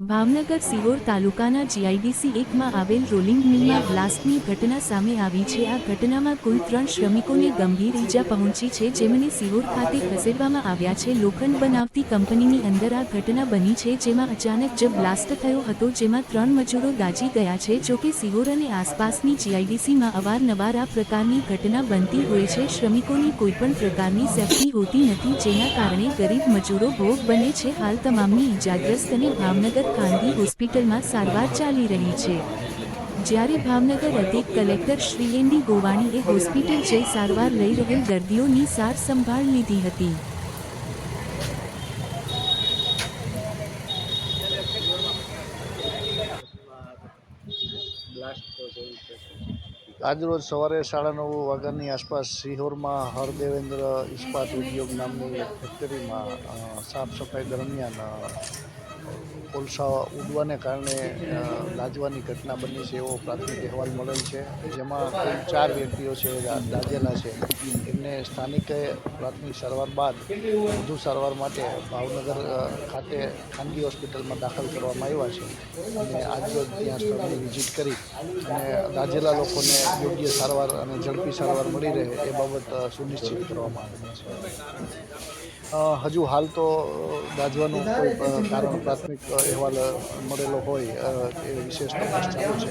ભાવનગર સિહોર તાલુકાના જીઆઈડીસી એકમાં આવેલ રોલિંગ મિલમાં બ્લાસ્ટની ઘટના સામે આવી છે. આ ઘટનામાં કુલ ત્રણ શ્રમિકોને ગંભીર ઈજા પહોંચી છે. જેમને સિહોર ખાતે ખસેડવામાં આવ્યા છે. લોખંડ બનાવતી કંપનીની અંદર આ ઘટના બની છે, જેમાં અચાનક જ બ્લાસ્ટ થયો હતો, જેમાં ત્રણ મજૂરો દાજી ગયા છે. જોકે સિહોર અને આસપાસની જીઆઈડીસીમાં અવારનવાર આ પ્રકારની ઘટના બનતી હોય છે. શ્રમિકોની કોઈપણ પ્રકારની સેફટી હોતી નથી, જેના કારણે ગરીબ મજૂરો ભોગ બને છે. હાલ તમામની ઈજાગ્રસ્ત અને ભાવનગર ખાનગી હોસ્પિટલમાં સારવાર ચાલી રહી છે. જ્યારે ભાવનગર અધિક કલેક્ટર શ્રી એન ડી ગોવાણીએ હોસ્પિટલ જઈ સારવાર લઈ રહેલ દર્દીઓની સાર સંભાળ લીધી હતી. આજરોજ સવારે સાડા નવ વાગ્યાની આસપાસ સિહોરમાં હરદેવેન્દ્ર ઇસ્પાત ઉદ્યોગ નામની ફેક્ટરીમાં સાફ સફાઈ દરમિયાન કોલસા ઉડવાને કારણે લાજવાની ઘટના બની છે એવો પ્રાથમિક અહેવાલ મળેલ છે. જેમાં કુલ ચાર વ્યક્તિઓ છે દા- છે. એમને સ્થાનિકે પ્રાથમિક સારવાર બાદ વધુ સારવાર માટે ભાવનગર ખાતે ખાનગી હોસ્પિટલમાં દાખલ કરવામાં આવ્યા છે. અને આજરોજ ત્યાં સ્થળની વિઝિટ કરી અને દાઝેલા લોકોને યોગ્ય સારવાર અને ઝડપી સારવાર મળી રહે એ બાબત સુનિશ્ચિત કરવામાં આવી છે. હજુ હાલ તો દાજવાનું કોઈ કારણ પ્રાથમિક અહેવાલ મળેલો હોય એ વિશેષ તપાસ ચાલુ છે